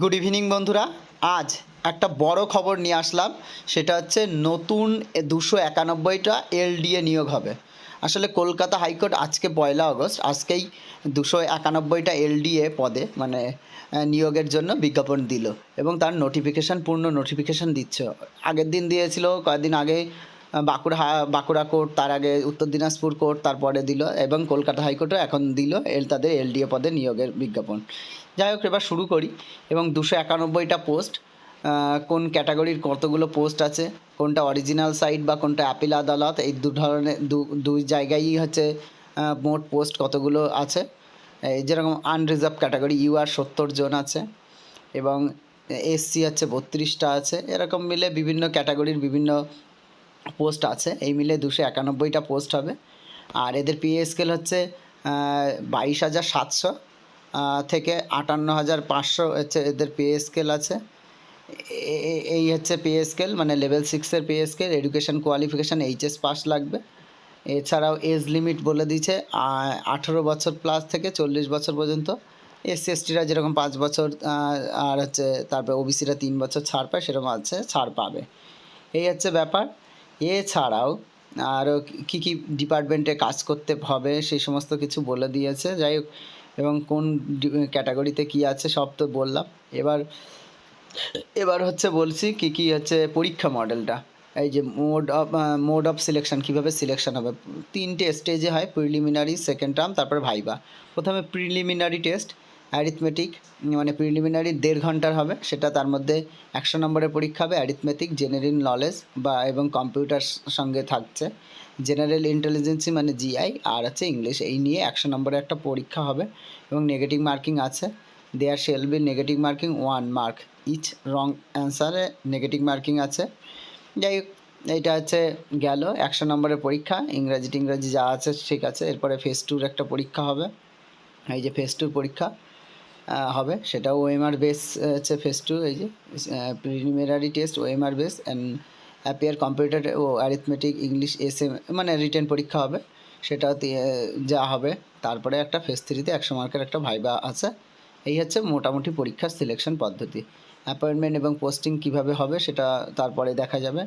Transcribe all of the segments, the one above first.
Good evening বন্ধুরা। আজ একটা বড় খবর নিয়ে আসলাম। সেটা হচ্ছে নতুন দুশো একানব্বইটা এলডিএ নিয়োগ হবে। আসলে কলকাতা হাইকোর্ট আজকে পয়লা আগস্ট, আজকেই দুশো একানব্বইটা এলডিএ পদে মানে নিয়োগের জন্য বিজ্ঞাপন দিল। এবং তার নোটিফিকেশান পূর্ণ নোটিফিকেশান দিচ্ছে। আগের দিন দিয়েছিল, কয়েকদিন আগে বাঁকুড়া হা- বাঁকুড়া কোর্ট, তার আগে উত্তর দিনাজপুর কোর্ট, তারপরে দিল। এবং কলকাতা হাইকোর্টও এখন দিল এল, তাদের এলডিএ পদে নিয়োগের বিজ্ঞাপন। যাই হোক, এবার শুরু করি। এবং দুশো একানব্বইটা পোস্ট কোন ক্যাটাগরির কতগুলো পোস্ট আছে, কোনটা অরিজিনাল সাইট বা কোনটা অ্যাপিল আদালত, এই দু ধরনের, দু, দুই জায়গায়ই হচ্ছে মোট পোস্ট কতগুলো আছে। এই যেরকম আনরিজার্ভ ক্যাটাগরি ইউ আর সত্তর জন আছে, এবং এসসি আছে বত্রিশটা আছে। এরকম মিলে বিভিন্ন ক্যাটাগরির বিভিন্ন পোস্ট আছে, এই মিলে দুশো একানব্বইটা পোস্ট হবে। আর এদের পিএ স্কেল হচ্ছে বাইশ হাজার সাতশো। থেকে আটান্ন হাজার পাঁচশো হচ্ছে এদের পিএ স্কেল আছে। এই হচ্ছে পিএ স্কেল মানে লেভেল সিক্সের PA scale, education qualification, HS pass লাগবে। এছাড়াও এজ লিমিট বলে দিয়েছে আঠেরো বছর প্লাস থেকে চল্লিশ বছর পর্যন্ত। এসসি এসটিরা যেরকম পাঁচ বছর আর হচ্ছে তারপরে ওবিসিরা তিন বছর ছাড় পায়, সেরকম আছে, ছাড় পাবে। এই হচ্ছে ব্যাপার। এছাড়াও আরও কী কী ডিপার্টমেন্টে কাজ করতে হবে, সেই সমস্ত কিছু বলে দিয়েছে। যাই হোক এবং কোন ক্যাটাগরিতে কি আছে সব তো বললাম। এবার এবার হচ্ছে বলছি কি কি হচ্ছে পরীক্ষা মডেলটা। এই যে mode of mode of selection কীভাবে সিলেকশন হবে। তিনটে স্টেজে হয় প্রিলিমিনারি সেকেন্ড টার্ম তারপরে ভাইবা প্রথমে প্রিলিমিনারি টেস্ট অ্যারিথমেটিক মানে প্রিলিমিনারি দেড় ঘণ্টার হবে, সেটা তার মধ্যে একশো নম্বরের পরীক্ষা হবে অ্যারিথমেটিক জেনারেল নলেজ বা এবং কম্পিউটার সঙ্গে থাকছে। জেনারেল ইন্টেলিজেন্সি মানে জিআই আর হচ্ছে ইংলিশ এই নিয়ে একশো নম্বরের একটা পরীক্ষা হবে এবং নেগেটিভ মার্কিং আছে। There shall be negative marking one mark each wrong অ্যান্সারে negative marking আছে। যাই হোক, এইটা হচ্ছে গেল একশো নম্বরের পরীক্ষা, ইংরাজি টিংরাজি যা আছে ঠিক আছে, এরপরে ফেস টুর একটা পরীক্ষা হবে। এই যে ফেস টুর পরীক্ষা হবে। সেটাও ওএমআর বেস হচ্ছে ফেস টু এই যে preliminary test OMR base and appear computer O arithmetic English S M মানে রিটেন পরীক্ষা হবে। সেটা যা হবে। তারপরে একটা ফেস থ্রিতে একশো মার্কের একটা ভাইবা আছে। এই হচ্ছে মোটামুটি পরীক্ষার সিলেকশন পদ্ধতি। অ্যাপয়েন্টমেন্ট এবং পোস্টিং কীভাবে হবে সেটা তারপরে দেখা যাবে।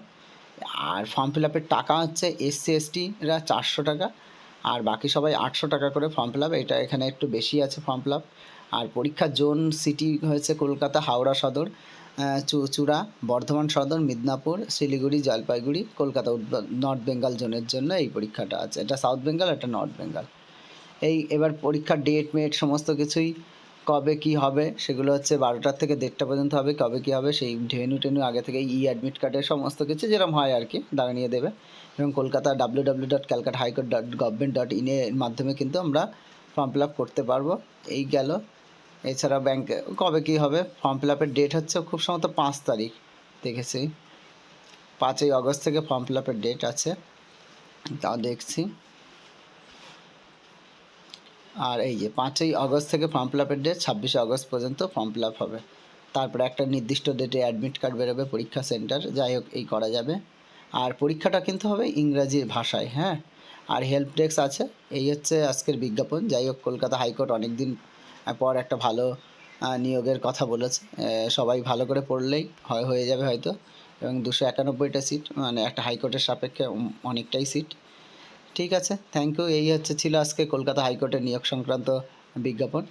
আর ফর্ম ফিল আপের টাকা হচ্ছে এসসি এসটিরা চারশো টাকা। আর বাকি সবাই আটশো টাকা করে ফর্ম ফিল আপ এটা এখানে একটু বেশি আছে ফর্ম ফিল আপ আর পরীক্ষার জোন সিটি হয়েছে কলকাতা হাওড়া সদর আহ, চু- চূড়া বর্ধমান সদর মিদনাপুর শিলিগুড়ি জলপাইগুড়ি কলকাতা নর্থ বেঙ্গল জোনের জন্য এই পরীক্ষাটা আছে। এটা সাউথ বেঙ্গল এটা নর্থ বেঙ্গল। এই এবার পরীক্ষার ডেট মেট সমস্ত কিছুই কবে কি হবে সেগুলো হচ্ছে বারোটার থেকে দেড়টা পর্যন্ত হবে কবে কি হবে সেই ভেনু টেনু আগে থেকে ই অ্যাডমিট কার্ডের সমস্ত কিছু যেরকম হয় আর কি দাঁড়িয়ে দেবে। এবং Kolkata W W dot Calcutta high court dot government dot ইনের মাধ্যমে কিন্তু আমরা ফর্ম ফিল আপ করতে পারব। এই গেল এছাড়া ব্যাংকে কবে কি হবে? ফর্ম ফিল আপের ডেট হচ্ছে খুব সম্ভবত পাঁচ তারিখ, দেখেছি। পাঁচই আগস্ট থেকে ফর্ম ফিল আপের ডেট আছে তাও দেখছি। আর এই যে পাঁচই আগস্ট থেকে ফর্ম ফিল আপের ডেট ছাব্বিশে আগস্ট পর্যন্ত ফর্ম ফিল আপ হবে। তারপরে একটা নির্দিষ্ট ডেটে অ্যাডমিট কার্ড বেরোবে পরীক্ষা সেন্টার যাই হোক, এই করা যাবে। আর পরীক্ষাটা কিন্তু হবে ইংরাজি ভাষায় হ্যাঁ? আর হেল্প ডেস্ক আছে, এই হচ্ছে আজকের বিজ্ঞাপন, যাই হোক, কলকাতা হাইকোর্ট অনেক দিন পর একটা ভালো নিয়োগের কথা বলেছে। সবাই ভালো করে পড়লেই হয়, হয়ে যাবে হয়তো। এবং দুশো একানব্বইটা সিট মানে একটা হাইকোর্টের সাপেক্ষে অনেকটাই সিট। ঠিক আছে থ্যাংক ইউ এই হচ্ছে ছিল আজকে কলকাতা হাইকোর্টের নিয়োগ সংক্রান্ত বিজ্ঞাপন।